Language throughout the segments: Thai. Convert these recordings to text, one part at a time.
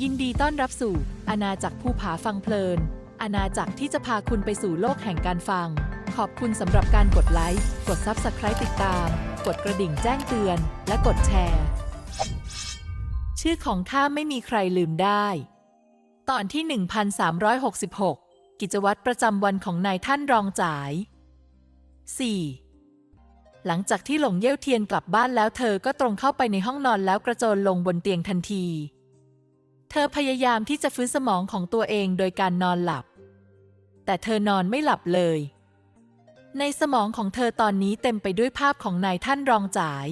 ยินดีต้อนรับสู่อาณาจักรภูผาฟังเพลิน อาณาจักรที่จะพาคุณไปสู่โลกแห่งการฟัง ขอบคุณสำหรับการกดไลค์ กด Subscribe ติดตาม กดกระดิ่งแจ้งเตือน และกดแชร์ ชื่อของข้าไม่มีใครลืมได้ ตอนที่ 1366 กิจวัตรประจำวันของนายท่านรองจ๋าย 4. หลังจากที่หลงเย่ยวเทียนกลับบ้านแล้วเธอก็ตรงเข้าไปในห้องนอนแล้วกระโจนลงบนเตียงทันที เธอพยายามที่จะฟื้นสมองของตัวเองโดยการนอนหลับ แต่เธอนอนไม่หลับเลย ในสมองของเธอตอนนี้เต็มไปด้วยภาพของนายท่านรองจ๋าย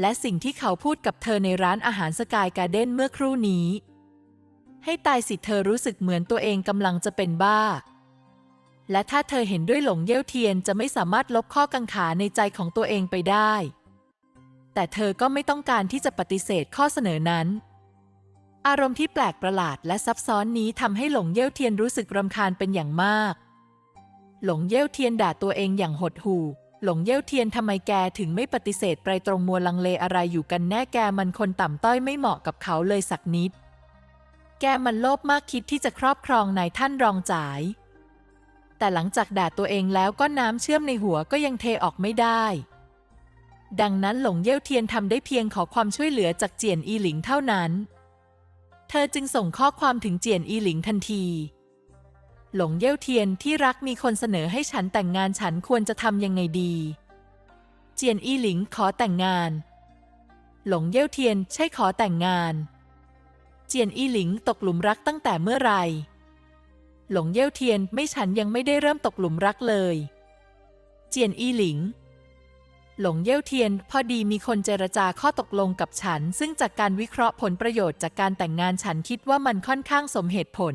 และสิ่งที่เขาพูดกับเธอในร้านอาหารสกายการ์เด้นเมื่อครู่นี้ ให้ตายสิเธอรู้สึกเหมือนตัวเองกำลังจะเป็นบ้า และถ้าเธอเห็นด้วยหลงเย่ยวเทียนจะไม่สามารถลบข้อกังขาในใจของตัวเองไปได้ แต่เธอก็ไม่ต้องการที่จะปฏิเสธข้อเสนอนั้น อารมณ์ที่แปลกประหลาดและซับซ้อนนี้ทำให้หลงเย่ยวเทียนรู้สึกรำคาญเป็นอย่างมาก หลงเย่ยวเทียนด่าตัวเองอย่างหดหู่ หลงเย่ยวเทียนทำไมแกถึงไม่ปฏิเสธไปตรงมัวลังเลอะไรอยู่กันแน่แกมันคนต่ำต้อยไม่เหมาะกับเขาเลยสักนิด แกมันโลภมากคิดที่จะครอบครองนายท่านรองจ๋าย แต่หลังจากด่าตัวเองแล้วก็น้ำเชื่อมในหัวก็ยังเทออกไม่ได้ดังนั้นหลงเย่ยวเทียนทำได้เพียงขอความช่วยเหลือจากเจียนอีหลิงเท่านั้น เธอจึงส่งข้อความถึงเจียนอีหลิงทันที หลงเย่วเทียนที่รักมีคนเสนอให้ฉันแต่งงานฉันควรจะทำยังไงดี เจียนอีหลิงขอแต่งงาน หลงเย่วเทียนใช่ขอแต่งงาน เจียนอีหลิงตกหลุมรักตั้งแต่เมื่อไหร่ หลงเย่วเทียนไม่ฉันยังไม่ได้เริ่มตกหลุมรักเลย เจียนอีหลิง หลงเย่วเทียน พอดีมีคนเจรจาข้อตกลงกับฉัน ซึ่งจากการวิเคราะห์ผลประโยชน์จากการแต่งงานฉันคิดว่ามันค่อนข้างสมเหตุผล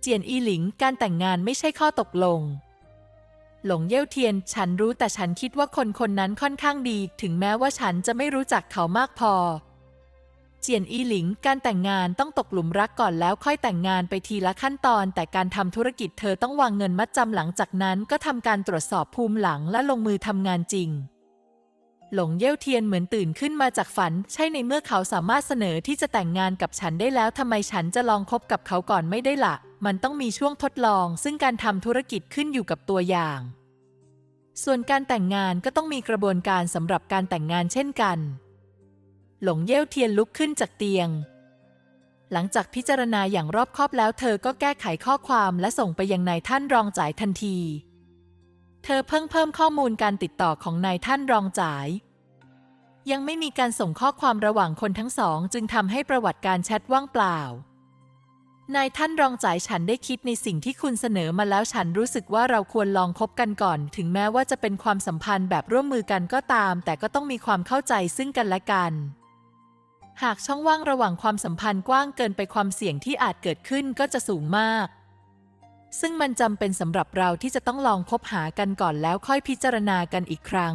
เจียนอีหลิง การแต่งงานไม่ใช่ข้อตกลง หลงเย่วเทียน ฉันรู้แต่ฉันคิดว่าคนคนนั้นค่อนข้างดี ถึงแม้ว่าฉันจะไม่รู้จักเขามากพอ เจียนอีหลิง การแต่งงานต้องตกหลุมรักก่อนแล้วค่อยแต่งงานไปทีละขั้นตอน แต่การทำธุรกิจเธอต้องวางเงินมัดจำหลังจากนั้นก็ทำการตรวจสอบภูมิหลังและลงมือทำงานจริง หลงเย่ยวเทียนเหมือนตื่นขึ้นมาจากฝัน ใช่ในเมื่อเขาสามารถเสนอที่จะแต่งงานกับฉันได้แล้วทำไมฉันจะลองคบกับเขาก่อนไม่ได้ละ่ะ มันต้องมีช่วงทดลอง ซึ่งการทำธุรกิจขึ้นอยู่กับตัวอย่าง ส่วนการแต่งงานก็ต้องมีกระบวนการสำหรับการแต่งงานเช่นกัน หลงเย่วเทียนลุกขึ้นจากเตียง หลังจากพิจารณาอย่างรอบคอบแล้วเธอก็แก้ไขข้อความและส่งไปยังนายท่านรองจ่ายทันที เธอเพิ่งเพิ่มข้อมูลการติดต่อของนายท่านรองจ่าย ยังไม่มีการส่งข้อความระหว่างคนทั้งสอง จึงทำให้ประวัติการแชทว่างเปล่านายท่านรองจ่ายฉันได้คิดในสิ่งที่คุณเสนอมาแล้วฉันรู้สึกว่าเราควรลองคบกันก่อน ถึงแม้ว่าจะเป็นความสัมพันธ์แบบร่วมมือกันก็ตาม แต่ก็ต้องมีความเข้าใจซึ่งกันและกัน หากช่องว่างระหว่างความสัมพันธ์กว้างเกินไปความเสี่ยงที่อาจเกิดขึ้นก็จะสูงมาก ซึ่งมันจำเป็นสำหรับเราที่จะต้องลองคบหากันก่อนแล้วค่อยพิจารณากันอีกครั้ง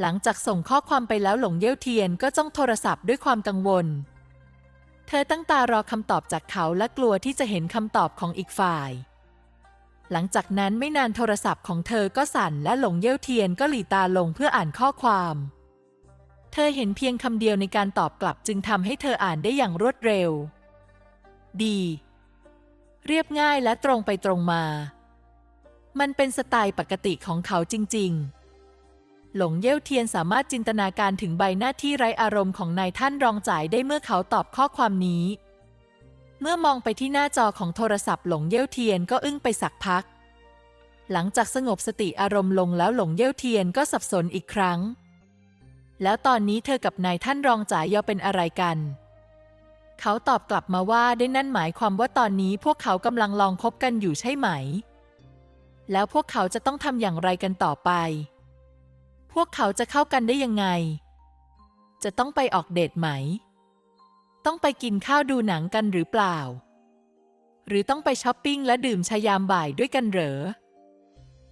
หลังจากส่งข้อความไปแล้วหลงเย่ยวเทียนก็จ้องโทรศัพท์ด้วยความกังวล เธอตั้งตารอคำตอบจากเขาและกลัวที่จะเห็นคำตอบของอีกฝ่าย หลังจากนั้นไม่นานโทรศัพท์ของเธอก็สั่นและหลงเย่ยวเทียนก็หลีตาลงเพื่ออ่านข้อความ เธอเห็นเพียงคำเดียวในการตอบกลับจึงทำให้เธออ่านได้อย่างรวดเร็ว ดี เรียบง่ายและตรงไปตรงมา มันเป็นสไตล์ปกติของเขาจริง ๆ หลงเย่ยวเทียนสามารถจินตนาการถึงใบหน้าที่ไร้อารมณ์ของนายท่านรองจ่ายได้เมื่อเขาตอบข้อความนี้ เมื่อมองไปที่หน้าจอของโทรศัพท์หลงเย่ยวเทียนก็อึ้งไปสักพัก หลังจากสงบสติอารมณ์ลงแล้วหลงเย่ยวเทียนก็สับสนอีกครั้ง แล้วตอนนี้เธอกับนายท่านรองจ่ายยอเป็นอะไรกัน เขาตอบกลับมาว่าได้นั่นหมายความว่าตอนนี้พวกเขากำลังลองคบกันอยู่ใช่ไหม แล้วพวกเขาจะต้องทำอย่างไรกันต่อไป พวกเขาจะเข้ากันได้ยังไง จะต้องไปออกเดทไหม ต้องไปกินข้าวดูหนังกันหรือเปล่า หรือต้องไปช้อปปิ้งและดื่มชายามบ่ายด้วยกันเหรอ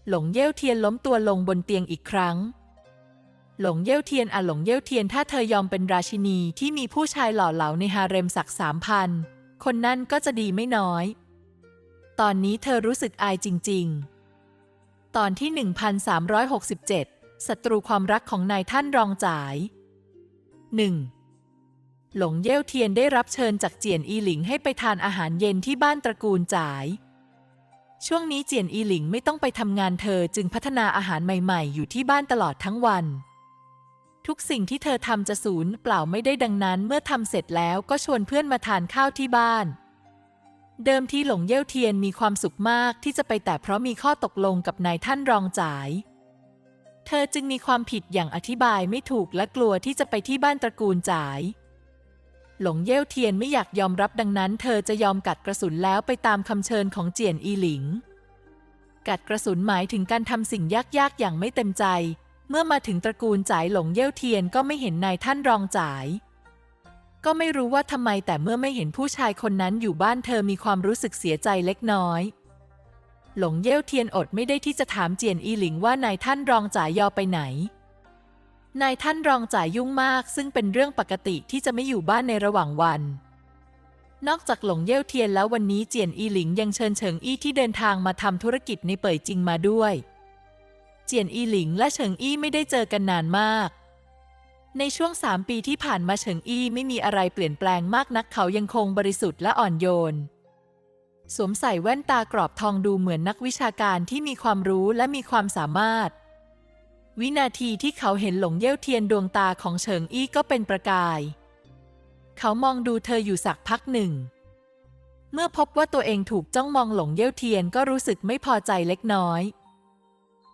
หลงเย่วเทียนล้มตัวลงบนเตียงอีกครั้ง หลงเย่วเทียนอะหลงเย่วเทียนถ้าเธอยอมเป็นราชินีที่มีผู้ชายหล่อเหลาในฮาเร็มสักสามพันคนนั่นก็จะดีไม่น้อย ตอนนี้เธอรู้สึกอายจริง ๆ ตอนที่ 1367 ศัตรูความรักของนายท่านรองจ่าย 1. หลงเย่วเทียนได้รับเชิญจากเจียนอีหลิงให้ไปทานอาหารเย็นที่บ้านตระกูลจ๋าย ช่วงนี้เจียนอีหลิงไม่ต้องไปทำงานเธอจึงพัฒนาอาหารใหม่ ๆ อยู่ที่บ้านตลอดทั้งวัน ทุกสิ่งที่เธอทำจะสูญเปล่าไม่ได้ดังนั้นเมื่อทำเสร็จแล้วก็ชวนเพื่อนมาทานข้าวที่บ้าน เดิมที่หลงเย่วเทียนมีความสุขมากที่จะไปแต่เพราะมีข้อตกลงกับนายท่านรองจ๋าย เธอจึงมีความผิดอย่างอธิบายไม่ถูกและกลัวที่จะไปที่บ้านตระกูลจ๋าย หลงเย่วเทียนไม่อยากยอมรับดังนั้น เธอจะยอมกัดกระสุนแล้วไปตามคำเชิญของเจียนอีหลิง กัดกระสุนหมายถึงการทำสิ่งยากๆอย่างไม่เต็มใจ เมื่อมาถึงตระกูลจ๋ายหลงเย่วเทียนก็ไม่เห็นนายท่านรองจ๋าย ก็ไม่รู้ว่าทำไมแต่เมื่อไม่เห็นผู้ชายคนนั้นอยู่บ้านเธอมีความรู้สึกเสียใจเล็กน้อย หลงเย่วเทียนอดไม่ได้ที่จะถามเจียนอีหลิงว่านายท่านรองจ๋ายยอไปไหน นายท่านรองจ่ายยุ่งมาก ซึ่งเป็นเรื่องปกติที่จะไม่อยู่บ้านในระหว่างวัน นอกจากหลงเย่วเทียนแล้ววันนี้เจียนอีหลิงยังเชิญเฉิงอี้ที่เดินทางมาทำธุรกิจในเป่ยจิงมาด้วย เจียนอีหลิงและเฉิงอี้ไม่ได้เจอกันนานมาก ในช่วงสามปีที่ผ่านมาเฉิงอี้ไม่มีอะไรเปลี่ยนแปลงมากนักเขายังคงบริสุทธิ์และอ่อนโยน สวมใส่แว่นตากรอบทองดูเหมือนนักวิชาการที่มีความรู้และมีความสามารถ วินาทีที่เขาเห็นหลงเย่ยวเทียนดวงตาของเฉิงอี้ก็เป็นประกาย เขามองดูเธออยู่สักพักหนึ่ง เมื่อพบว่าตัวเองถูกจ้องมองหลงเย่ยวเทียนก็รู้สึกไม่พอใจเล็กน้อย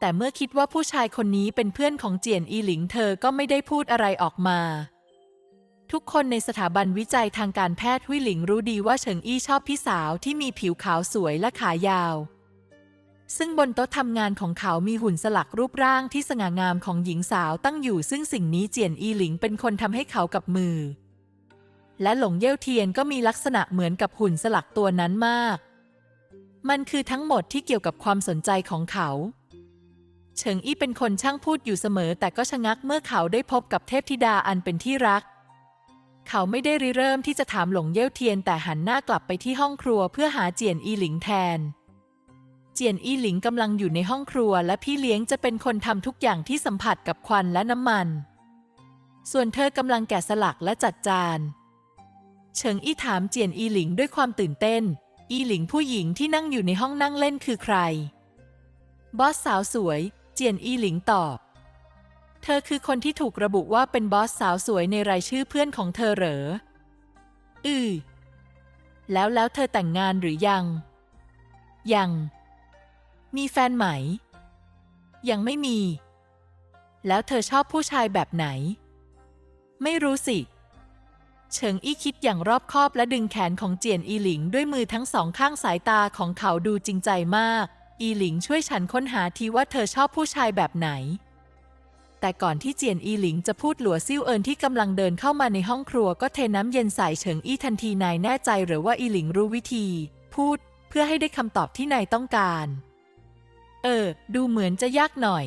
แต่เมื่อคิดว่าผู้ชายคนนี้เป็นเพื่อนของเจียนอีหลิงเธอก็ไม่ได้พูดอะไรออกมา ทุกคนในสถาบันวิจัยทางการแพทย์วิหลิงรู้ดีว่าเฉิงอี้ชอบพี่สาวที่มีผิวขาวสวยและขายาว ซึ่งบนโต๊ะทำงานของเขามีหุ่นสลักรูปร่างที่สง่างามของหญิงสาวตั้งอยู่ ซึ่งสิ่งนี้เจียนอีหลิงเป็นคนทำให้เขากับมือ และหลงเย่วเทียนก็มีลักษณะเหมือนกับหุ่นสลักตัวนั้นมาก มันคือทั้งหมดที่เกี่ยวกับความสนใจของเขา เฉิงอี้เป็นคนช่างพูดอยู่เสมอ แต่ก็ชะงักเมื่อเขาได้พบกับเทพธิดาอันเป็นที่รัก เขาไม่ได้ริเริ่มที่จะถามหลงเย่ยวเทียนแต่หันหน้ากลับไปที่ห้องครัวเพื่อหาเจียนอีหลิงแทน เจียนอีหลิงกำลังอยู่ในห้องครัว และพี่เลี้ยงจะเป็นคนทำทุกอย่างที่สัมผัสกับควันและน้ำมัน ส่วนเธอกำลังแกะสลักและจัดจาน เฉิงอี้ถามเจียนอีหลิงด้วยความตื่นเต้น อีหลิงผู้หญิงที่นั่งอยู่ในห้องนั่งเล่นคือใคร บอสสาวสวย เจียนอี้หลิงตอบ เธอคือคนที่ถูกระบุว่าเป็นบอสสาวสวยในรายชื่อเพื่อนของเธอเหรอ อือ แล้วแล้วเธอแต่งงานหรือยัง ยัง มีแฟนไหม ยังไม่มี แล้วเธอชอบผู้ชายแบบไหน ไม่รู้สิ เฉิงอี้คิดอย่างรอบคอบและดึงแขนของเจียนอีหลิงด้วยมือทั้งสองข้างสายตาของเขาดูจริงใจมาก อีหลิงช่วยฉันค้นหาทีว่าเธอชอบผู้ชายแบบไหน แต่ก่อนที่เจียนอีหลิงจะพูดหลัวซิ่วเอินที่กำลังเดินเข้ามาในห้องครัวก็เทน้ำเย็นใส่เฉิงอี้ทันทีนายแน่ใจหรือว่าอีหลิงรู้วิธี พูดเพื่อให้ได้คำตอบที่นายต้องการ เออ ดูเหมือนจะยากหน่อย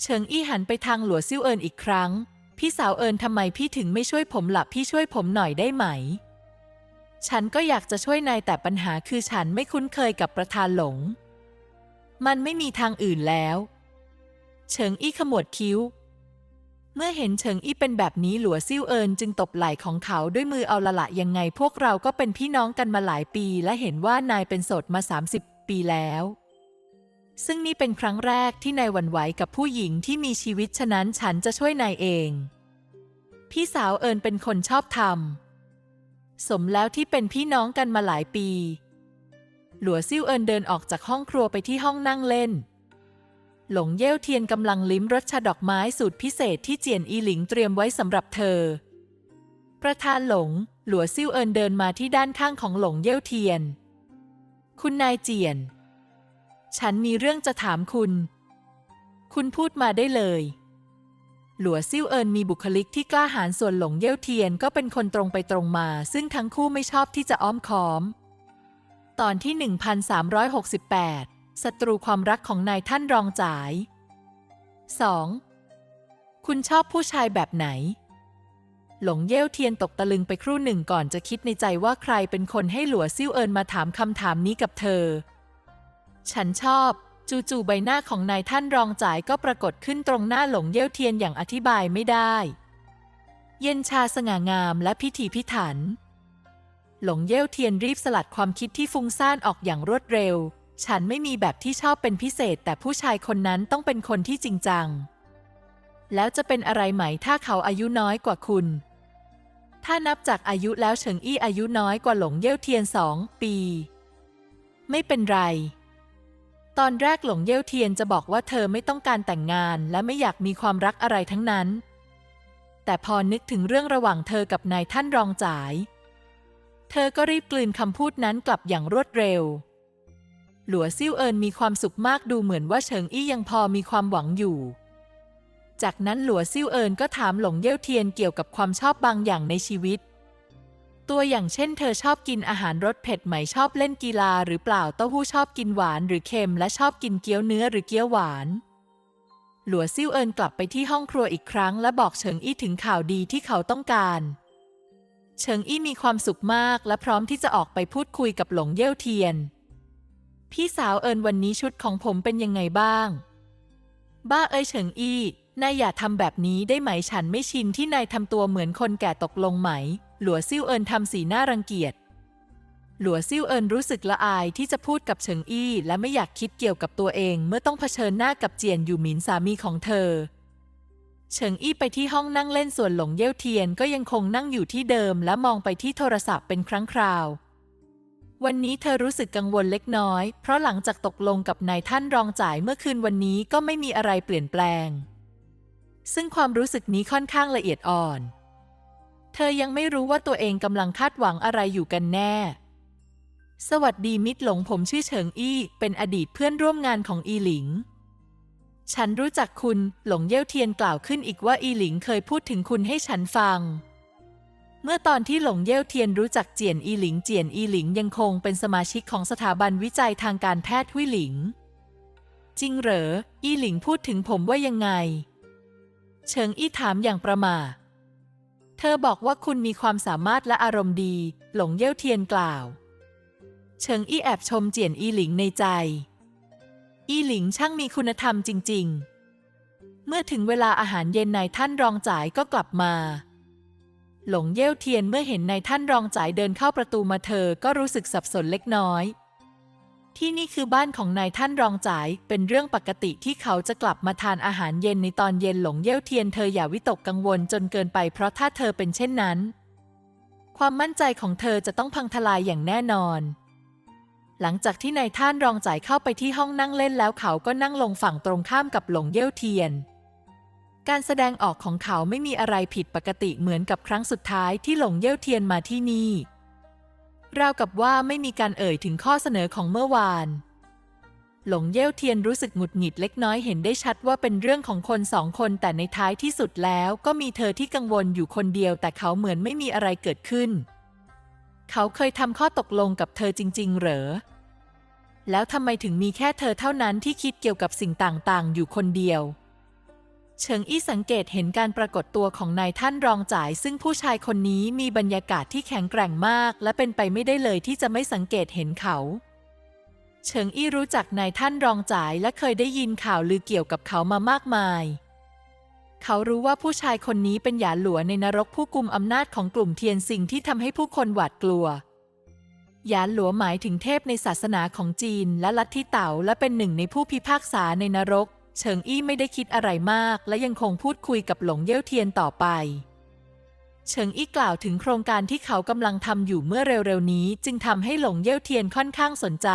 เฉิงอี้หันไปทางหลัวซิ่วเอินอีกครั้ง พี่สาวเอินทำไมพี่ถึงไม่ช่วยผมหล่ะพี่ช่วยผมหน่อยได้ไหม ฉันก็อยากจะช่วยนายแต่ปัญหาคือฉันไม่คุ้นเคยกับประธานหลง มันไม่มีทางอื่นแล้ว เฉิงอี้ขมวดคิ้ว เมื่อเห็นเฉิงอี้เป็นแบบนี้หลัวซิ่วเอินจึงตบไหล่ของเขาด้วยมือเอาละละยังไงพวกเราก็เป็นพี่น้องกันมาหลายปีและเห็นว่านายเป็นโสดมา 30 ปีแล้ว ซึ่งนี่เป็นครั้งแรกที่นายหวั่นไหวกับผู้หญิงที่มีชีวิตฉะนั้นฉันจะช่วยนายเอง พี่สาวเอิญเป็นคนชอบทำ สมแล้วที่เป็นพี่น้องกันมาหลายปี หลัวซิ่วเอิญเดินออกจากห้องครัวไปที่ห้องนั่งเล่น หลงเย่ยวเทียนกำลังลิ้มรสชาดอกไม้สูตรพิเศษที่เจียนอีหลิงเตรียมไว้สำหรับเธอ ประธานหลง หลัวซิ่วเอิญเดินมาที่ด้านข้างของหลงเย่ยวเทียน คุณนายเจียน ฉันมีเรื่องจะถามคุณ คุณพูดมาได้เลย หลัวซิ่วเอินมีบุคลิกที่กล้าหาญส่วนหลงเย่วเทียนก็เป็นคนตรงไปตรงมา ซึ่งทั้งคู่ไม่ชอบที่จะอ้อมค้อม ตอนที่ 1368 ศัตรูความรักของนายท่านรองจ๋าย 2. คุณชอบผู้ชายแบบไหน หลงเย่วเทียนตกตะลึงไปครู่หนึ่งก่อนจะคิดในใจว่าใครเป็นคนให้หลัวซิ่วเอินมาถามคำถามนี้กับเธอ ฉันชอบ จู่ๆใบหน้าของนายท่านรองจ่ายก็ปรากฏขึ้นตรงหน้าหลงเย่ยวเทียนอย่างอธิบายไม่ได้ เย็นชาสง่างามและพิถีพิถัน หลงเย่ยวเทียนรีบสลัดความคิดที่ฟุ้งซ่านออกอย่างรวดเร็ว ฉันไม่มีแบบที่ชอบเป็นพิเศษ แต่ผู้ชายคนนั้นต้องเป็นคนที่จริงจัง แล้วจะเป็นอะไรไหมถ้าเขาอายุน้อยกว่าคุณ ถ้านับจากอายุแล้วเฉิงอี้อายุน้อยกว่าหลงเย่ยวเทียนสองปี ไม่เป็นไร ตอนแรกหลงเย่ยวเทียนจะบอกว่าเธอไม่ต้องการแต่งงานและไม่อยากมีความรักอะไรทั้งนั้น แต่พอนึกถึงเรื่องระหว่างเธอกับนายท่านรองจ่าย เธอก็รีบกลืนคำพูดนั้นกลับอย่างรวดเร็ว หลัวซิ่วเอินมีความสุขมากดูเหมือนว่าเฉิงอี้ยังพอมีความหวังอยู่ จากนั้นหลัวซิ่วเอินก็ถามหลงเย่ยวเทียนเกี่ยวกับความชอบบางอย่างในชีวิต ตัวอย่างเช่น เธอชอบกินอาหารรสเผ็ดไหมชอบเล่นกีฬาหรือเปล่าเต้าหู้ชอบกินหวานหรือเค็มและชอบกินเกี๊ยวเนื้อหรือเกี๊ยวหวาน หลัวซิ่วเอินกลับไปที่ห้องครัวอีกครั้ง และบอกเฉิงอี้ถึงข่าวดีที่เขาต้องการ เฉิงอี้มีความสุขมากและพร้อมที่จะออกไปพูดคุยกับหลงเย่วเทียน พี่สาวเอินวันนี้ชุดของผมเป็นยังไงบ้าง บ้าเอ้ยเฉิงอี้นายอย่าทำแบบนี้ได้ไหมฉันไม่ชินที่นายทำตัวเหมือนคนแก่ตกลงไหม หลัวซิ่วเอินทำสีหน้ารังเกียจ หลัวซิ่วเอินรู้สึกละอายที่จะพูดกับเฉิงอี้และไม่อยากคิดเกี่ยวกับตัวเอง เมื่อต้องเผชิญหน้ากับเจียนอยู่หมินสามีของเธอ เฉิงอี้ไปที่ห้องนั่งเล่นส่วนหลงเย่วเทียนก็ยังคงนั่งอยู่ที่เดิมและมองไปที่โทรศัพท์เป็นครั้งคราว วันนี้เธอรู้สึกกังวลเล็กน้อย เพราะหลังจากตกลงกับนายท่านรองจ่ายเมื่อคืนวันนี้ก็ไม่มีอะไรเปลี่ยนแปลง ซึ่งความรู้สึกนี้ค่อนข้างละเอียดอ่อน เธอยังไม่รู้ว่าตัวเองกำลังคาดหวังอะไรอยู่กันแน่ สวัสดีมิตรหลงผมชื่อเฉิงอี้ เป็นอดีตเพื่อนร่วมงานของอีหลิง ฉันรู้จักคุณหลงเย่วเทียนกล่าวขึ้นอีกว่าอีหลิงเคยพูดถึงคุณให้ฉันฟัง เมื่อตอนที่หลงเย่วเทียนรู้จักเจียนอีหลิง เจียนอีหลิงยังคงเป็นสมาชิกของสถาบันวิจัยทางการแพทย์หุยหลิง จริงเหรอ อีหลิงพูดถึงผมว่ายังไง เฉิงอี้ถามอย่างประม่า เธอบอกว่าคุณมีความสามารถและอารมณ์ดี หลงเย่ยวเทียนกล่าว เฉิงอี้แอบชมเจียนอีหลิงในใจ อีหลิงช่างมีคุณธรรมจริง ๆ เมื่อถึงเวลาอาหารเย็นนายท่านรองจ่ายก็กลับมา หลงเย่ยวเทียนเมื่อเห็นนายท่านรองจ่ายเดินเข้าประตูมาเธอก็รู้สึกสับสนเล็กน้อย ที่นี่คือบ้านของนายท่านรองจ่าย เป็นเรื่องปกติที่เขาจะกลับมาทานอาหารเย็นในตอนเย็นหลงเย่ยวเทียนเธออย่าวิตกกังวลจนเกินไปเพราะถ้าเธอเป็นเช่นนั้น ความมั่นใจของเธอจะต้องพังทลายอย่างแน่นอน หลังจากที่นายท่านรองจ่ายเข้าไปที่ห้องนั่งเล่นแล้วเขาก็นั่งลงฝั่งตรงข้ามกับหลงเย่ยวเทียน การแสดงออกของเขาไม่มีอะไรผิดปกติเหมือนกับครั้งสุดท้ายที่หลงเย่ยวเทียนมาที่นี่ ราวกับว่าไม่มีการเอ่ยถึงข้อเสนอของเมื่อวาน หลงเย่ยวเทียนรู้สึกหงุดหงิดเล็กน้อยเห็นได้ชัดว่าเป็นเรื่องของคนสองคนแต่ในท้ายที่สุดแล้วก็มีเธอที่กังวลอยู่คนเดียวแต่เขาเหมือนไม่มีอะไรเกิดขึ้น เขาเคยทำข้อตกลงกับเธอจริง ๆ เหรอ แล้วทำไมถึงมีแค่เธอเท่านั้นที่คิดเกี่ยวกับสิ่งต่างๆ อยู่คนเดียว เฉิงอี้สังเกตเห็นการปรากฏตัวของนายท่านรองจ่าย ซึ่งผู้ชายคนนี้มีบรรยากาศที่แข็งแกร่งมาก และเป็นไปไม่ได้เลยที่จะไม่สังเกตเห็นเขาเฉิงอี้รู้จักนายท่านรองจ่ายและเคยได้ยินข่าวลือเกี่ยวกับเขามามากมาย เขารู้ว่าผู้ชายคนนี้เป็นหยาหลัวในนรกผู้กุมอำนาจของกลุ่มเทียนซิงที่ทำให้ผู้คนหวาดกลัว หยานหลัวหมายถึงเทพในศาสนาของจีนและลัทธิเต๋าและเป็นหนึ่งในผู้พิพากษาในนรก เฉิงอี้ไม่ได้คิดอะไรมาก และยังคงพูดคุยกับหลงเย่ยวเทียนต่อไป เฉิงอี้กล่าวถึงโครงการที่เขากำลังทำอยู่เมื่อเร็วๆนี้ จึงทำให้หลงเย่ยวเทียนค่อนข้างสนใจ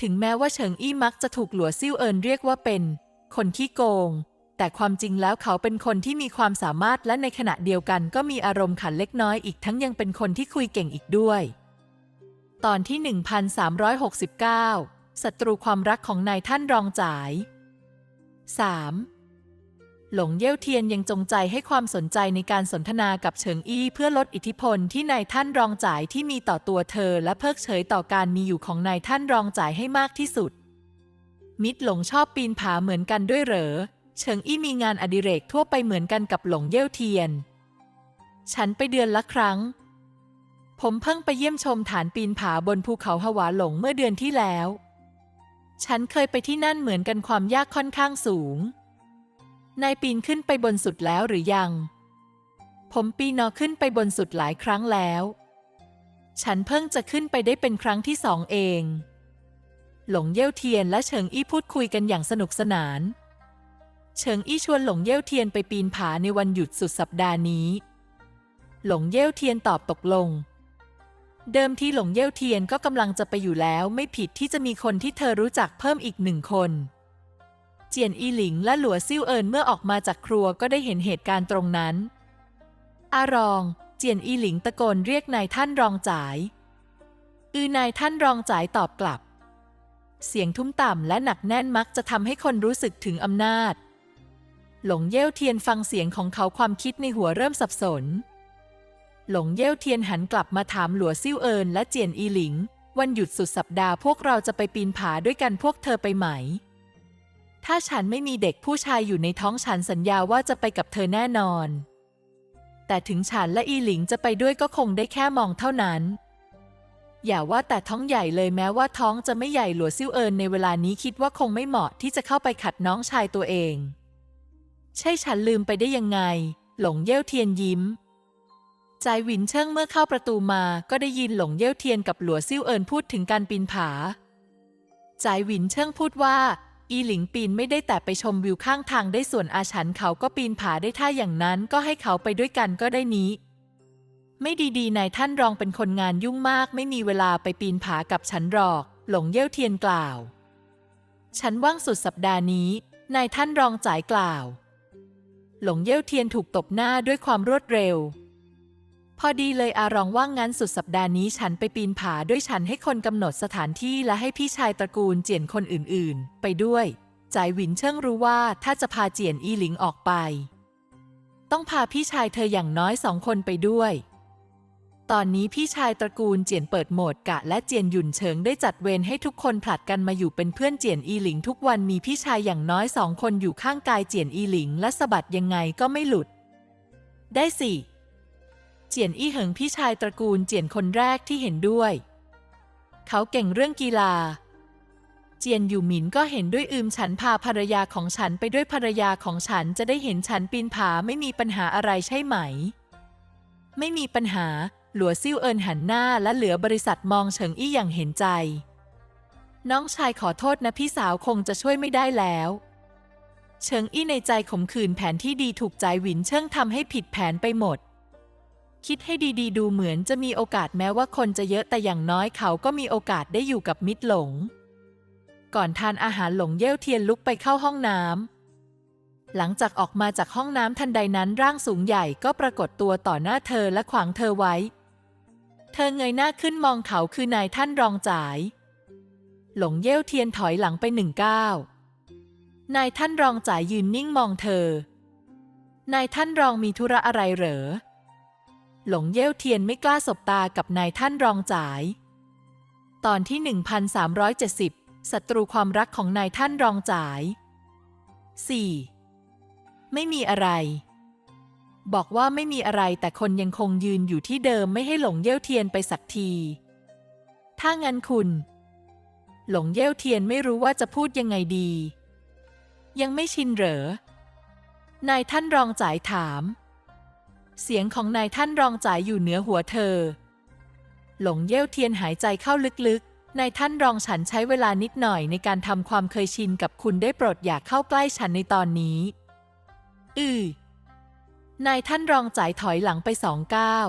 ถึงแม้ว่าเฉิงอี้มักจะถูกหลัวซิ่วเอินเรียกว่าเป็น คนขี้โกง แต่ความจริงแล้วเขาเป็นคนที่มีความสามารถและในขณะเดียวกันก็มีอารมณ์ขันเล็กน้อยอีกทั้งยังเป็นคนที่คุยเก่งอีกด้วย ตอนที่ 1369ศัตรูความรักของนายท่านรองจ่าย 3. หลงเย่ยวเทียนยังจงใจให้ความสนใจในการสนทนากับเฉิงอี้เพื่อลดอิทธิพลที่นายท่านรองจ่ายที่มีต่อตัวเธอและเพิกเฉยต่อการมีอยู่ของนายท่านรองจ่ายให้มากที่สุด มิตรหลงชอบปีนผาเหมือนกันด้วยเหรอ เฉิงอี้มีงานอดิเรกทั่วไปเหมือนกันกับหลงเย่ยวเทียน ฉันไปเดือนละครั้ง ผมเพิ่งไปเยี่ยมชมฐานปีนผาบนภูเขาฮวาหลงเมื่อเดือนที่แล้ว ฉันเคยไปที่นั่นเหมือนกันความยากค่อนข้างสูง นายปีนขึ้นไปบนสุดแล้วหรือยัง ผมปีนอขึ้นไปบนสุดหลายครั้งแล้ว ฉันเพิ่งจะขึ้นไปได้เป็นครั้งที่สองเอง หลงเย่วเทียนและเฉิงอี้พูดคุยกันอย่างสนุกสนาน เฉิงอี้ชวนหลงเย่วเทียนไปปีนผาในวันหยุดสุดสัปดาห์นี้ หลงเย่วเทียนตอบตกลง เดิมที่หลงเย่ยวเทียนก็กำลังจะไปอยู่แล้วไม่ผิดที่จะมีคนที่เธอรู้จักเพิ่มอีกหนึ่งคน เจียนอีหลิงและหลัวซิ่วเอินเมื่อออกมาจากครัวก็ได้เห็นเหตุการณ์ตรงนั้น อารอง เจียนอีหลิงตะโกนเรียกนายท่านรองจ๋าย อือนายท่านรองจ๋ายตอบกลับ เสียงทุ้มต่ำและหนักแน่นมักจะทำให้คนรู้สึกถึงอำนาจ หลงเย่ยวเทียนฟังเสียงของเขาความคิดในหัวเริ่มสับสน หลงเย่วเทียนหันกลับมาถามหลัวซิ่วเอินและเจียนอีหลิง วันหยุดสุดสัปดาห์พวกเราจะไปปีนผาด้วยกันพวกเธอไปไหม ถ้าฉันไม่มีเด็กผู้ชายอยู่ในท้องฉันสัญญาว่าจะไปกับเธอแน่นอน แต่ถึงฉันและอีหลิงจะไปด้วยก็คงได้แค่มองเท่านั้น อย่าว่าแต่ท้องใหญ่เลยแม้ว่าท้องจะไม่ใหญ่หลัวซิ่วเอินในเวลานี้คิดว่าคงไม่เหมาะที่จะเข้าไปขัดน้องชายตัวเอง ใช่ฉันลืมไปได้ยังไง หลงเย่วเทียนยิ้ม ใจหวินเชิงเมื่อเข้าประตูมาก็ได้ยินหลงเย่วเทียนกับหลัวซิ่วเอินพูดถึงการปีนผาใจหวินเชิงพูดว่า อีหลิงปีนไม่ได้แต่ไปชมวิวข้างทางได้ส่วนอาฉันเขาก็ปีนผาได้ถ้าอย่างนั้นก็ให้เขาไปด้วยกันก็ได้นี้ ไม่ดีๆนายท่านรองเป็นคนงานยุ่งมาก ไม่มีเวลาไปปีนผากับฉันหรอก หลงเย่วเทียนกล่าว ฉันว่างสุดสัปดาห์นี้ นายท่านรองจ่ายกล่าว หลงเย่วเทียนถูกตบหน้าด้วยความรวดเร็ว พอดีเลยอารองว่างงั้นสุดสัปดาห์นี้ฉันไปปีนผาด้วยฉันให้คนกำหนดสถานที่และให้พี่ชายตระกูลเจียนคนอื่นๆ ไปด้วยจ่ายหวินเชิงรู้ว่าถ้าจะพาเจียนอีหลิงออกไป ต้องพาพี่ชายเธออย่างน้อยสองคนไปด้วย ตอนนี้พี่ชายตระกูลเจียนเปิดโหมดกะและเจียนหยุนเฉิงได้จัดเวรให้ทุกคนผลัดกันมาอยู่เป็นเพื่อนเจียนอีหลิง ทุกวันมีพี่ชายอย่างน้อยสองคนอยู่ข้างกายเจียนอีหลิง และสะบัดยังไงก็ไม่หลุด ได้สิ เจียนอี้เหิงพี่ชายตระกูลเจียนคนแรกที่เห็นด้วย เขาเก่งเรื่องกีฬา เจียนอยู่หมินก็เห็นด้วยอืมฉันพาภรรยาของฉันไปด้วยภรรยาของฉันจะได้เห็นฉันปีนผาไม่มีปัญหาอะไรใช่ไหม ไม่มีปัญหา หลัวซิ่วเอินหันหน้าและเหลือบริษัทมองเฉิงอี้อย่างเห็นใจ น้องชายขอโทษนะพี่สาวคงจะช่วยไม่ได้แล้วเฉิงอี้ในใจขมขื่นแผนที่ดีถูกใจหวินเชิงทำให้ผิดแผนไปหมด คิดให้ดีๆ ดูเหมือนจะมีโอกาสแม้ว่าคนจะเยอะแต่อย่างน้อยเขาก็มีโอกาสได้อยู่กับมิตรหลง ก่อนทานอาหารหลงเย่วเทียนลุกไปเข้าห้องน้ำหลังจากออกมาจากห้องน้ำทันใดนั้นร่างสูงใหญ่ก็ปรากฏตัวต่อหน้าเธอและขวางเธอไว้ เธอเงยหน้าขึ้นมองเขาคือนายท่านรองจ่าย หลงเย่วเทียนถอยหลังไปหนึ่งก้าวนายท่านรองจ่ายยืนนิ่งมองเธอนายท่านรองมีธุระอะไรเหรอ หลงเย่วเทียนไม่กล้าสบตากับนายท่านรองจ่าย ตอนที่ 1370 ศัตรูความรักของนายท่านรองจ่าย 4. ไม่มีอะไร บอกว่าไม่มีอะไรแต่คนยังคงยืนอยู่ที่เดิมไม่ให้หลงเย่วเทียนไปสักที ถ้างั้นคุณ หลงเย่วเทียนไม่รู้ว่าจะพูดยังไงดี ยังไม่ชินเหรอ นายท่านรองจ่ายถาม เสียงของนายท่านรองจ่ายอยู่เหนือหัวเธอ หลงเย่ยวเทียนหายใจเข้าลึกๆ นายท่านรองฉันใช้เวลานิดหน่อยในการทำความเคยชินกับคุณได้โปรดอย่าเข้าใกล้ฉันในตอนนี้ อือนายท่านรองจ่ายถอยหลังไปสองก้าว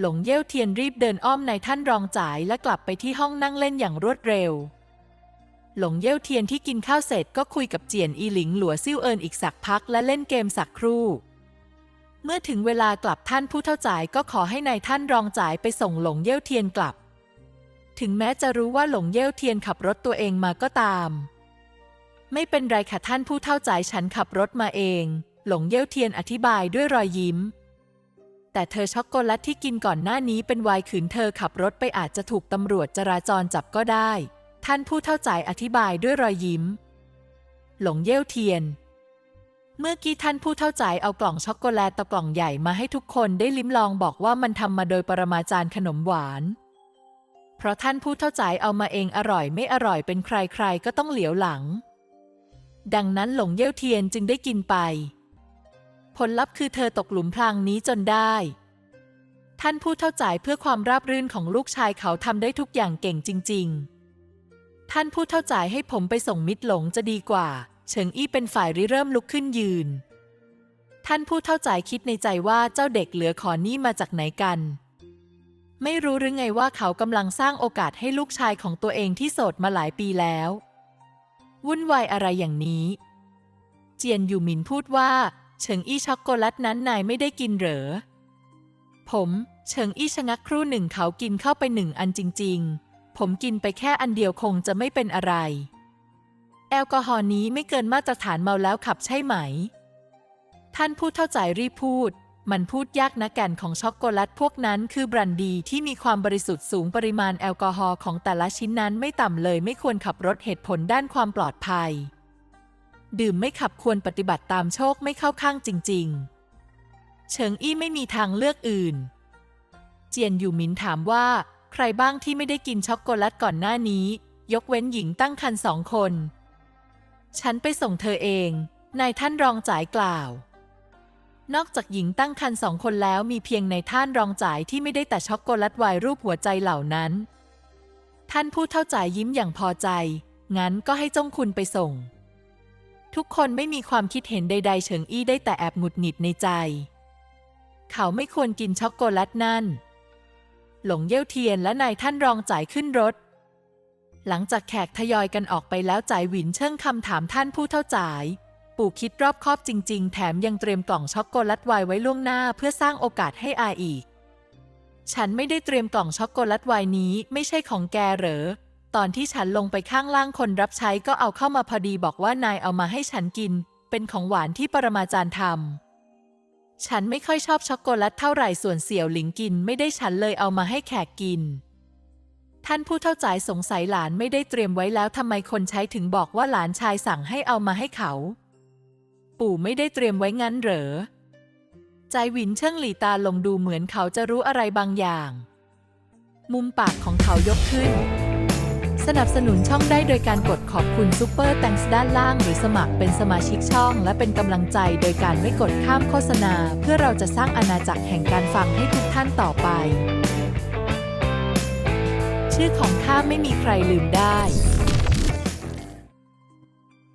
หลงเย่ยวเทียนรีบเดินอ้อมนายท่านรองจ่ายและกลับไปที่ห้องนั่งเล่นอย่างรวดเร็ว หลงเย่ยวเทียนที่กินข้าวเสร็จก็คุยกับเจียนอีหลิงหลัวซิ่วเอินอีกสักพักและเล่นเกมสักครู่ เมื่อถึงเวลากลับท่านผู้เท่าจ่ายก็ขอให้นายท่านรองจ่ายไปส่งหลงเย่ยวเทียนกลับ ถึงแม้จะรู้ว่าหลงเย่ยวเทียนขับรถตัวเองมาก็ตาม ไม่เป็นไรค่ะท่านผู้เท่าจ่ายฉันขับรถมาเอง หลงเย่ยวเทียนอธิบายด้วยรอยยิ้ม แต่เธอช็อกโกแลตที่กินก่อนหน้านี้เป็นไวน์ขืนเธอขับรถไปอาจจะถูกตำรวจจราจรจับก็ได้ ท่านผู้เท่าจ่ายอธิบายด้วยรอยยิ้ม หลงเย่ยวเทียน เมื่อกี้ท่านผู้เท่าใจเอากล่องช็อกโกแลตตะกล่องใหญ่มาให้ทุกคนได้ลิ้มลองบอกว่ามันทำมาโดยปรมาจารย์ขนมหวาน เพราะท่านผู้เท่าใจเอามาเองอร่อยไม่อร่อยเป็นใครๆก็ต้องเหลียวหลัง ดังนั้นหลงเย่ยวเทียนจึงได้กินไป ผลลัพธ์คือเธอตกหลุมพรางนี้จนได้ ท่านผู้เท่าใจเพื่อความราบรื่นของลูกชายเขาทำได้ทุกอย่างเก่งจริง ๆ ท่านผู้เท่าใจให้ผมไปส่งมิตรหลงจะดีกว่า เฉิงอี้เป็นฝ่ายริเริ่มลุกขึ้นยืน ท่านผู้เท่าใจาคิดในใจว่าเจ้าเด็กเหลือขอนี่มาจากไหนกัน ไม่รู้หรือไงว่าเขากำลังสร้างโอกาสให้ลูกชายของตัวเองที่โสดมาหลายปีแล้ว วุ่นวายอะไรอย่างนี้ เจียนอยู่หมินพูดว่า เฉิงอี้ช็อกโกแลตนั้นนายไม่ได้กินเหรอ ผมเฉิงอี้ชะงักครู่หนึ่งเขากินเข้าไปหนึ่งอันจริง ๆ ผมกินไปแค่อันเดียวคงจะไม่เป็นอะไร แอลกอฮอล์นี้ไม่เกินมาตรฐานเมาแล้วขับใช่ไหม ท่านผู้เท่าใจรีบพูด มันพูดยากนะแก่นของช็อกโกแลตพวกนั้นคือบรันดีที่มีความบริสุทธิ์สูงปริมาณแอลกอฮอล์ของแต่ละชิ้นนั้นไม่ต่ำเลยไม่ควรขับรถเหตุผลด้านความปลอดภัย ดื่มไม่ขับควรปฏิบัติตามโชคไม่เข้าข้างจริง ๆ เฉิงอี้ไม่มีทางเลือกอื่น เจียนอยู่หมินถามว่า ใครบ้างที่ไม่ได้กินช็อกโกแลตก่อนหน้านี้ ยกเว้นหญิงตั้งครรภ์สองคน ฉันไปส่งเธอเอง นายท่านรองจ่ายกล่าว นอกจากหญิงตั้งครรภ์สองคนแล้วมีเพียงในท่านรองจ่ายที่ไม่ได้แต่ช็อกโกแลตวายรูปหัวใจเหล่านั้น ท่านผู้เท่าจ่ายยิ้มอย่างพอใจ งั้นก็ให้จงคุณไปส่ง ทุกคนไม่มีความคิดเห็นใด ๆ เฉิงอี้ได้แต่แอบหงุดหงิดในใจ เขาไม่ควรกินช็อกโกแลตนั่น หลงเย่ยวเทียนและนายท่านรองจ่ายขึ้นรถ หลังจากแขกทยอยกันออกไปแล้วจ่ายหวินเชิ่งคำถามท่านผู้เท่าจ่าย ปู่คิดรอบคอบจริง ๆ แถมยังเตรียมกล่องช็อกโกแลตไวน์ไว้ล่วงหน้าเพื่อสร้างโอกาสให้อาอีก ฉันไม่ได้เตรียมกล่องช็อกโกแลตไวน์นี้ไม่ใช่ของแกเหรอ ตอนที่ฉันลงไปข้างล่างคนรับใช้ก็เอาเข้ามาพอดีบอกว่านายเอามาให้ฉันกิน เป็นของหวานที่ปรมาจารย์ทำฉันไม่ค่อยชอบช็อกโกแลตเท่าไหร่ส่วนเสี่ยวหลิงกินไม่ได้ฉันเลยเอามาให้แขกกิน ท่านผู้เท่าจ่ายสงสัยหลานไม่ได้เตรียมไว้แล้วทำไมคนใช้ถึงบอกว่าหลานชายสั่งให้เอามาให้เขา ปู่ไม่ได้เตรียมไว้งั้นเหรอ ใจหวินเชิ่งหลีตาลงดูเหมือนเขาจะรู้อะไรบางอย่าง มุมปากของเขายกขึ้น สนับสนุนช่องได้โดยการกดขอบคุณซูเปอร์แตงส์ด้านล่าง หรือสมัครเป็นสมาชิกช่อง และเป็นกำลังใจโดยการไม่กดข้ามโฆษณา เพื่อเราจะสร้างอาณาจักรแห่งการฟังให้ทุกท่านต่อไป ชื่อของข้าไม่มีใครลืมได้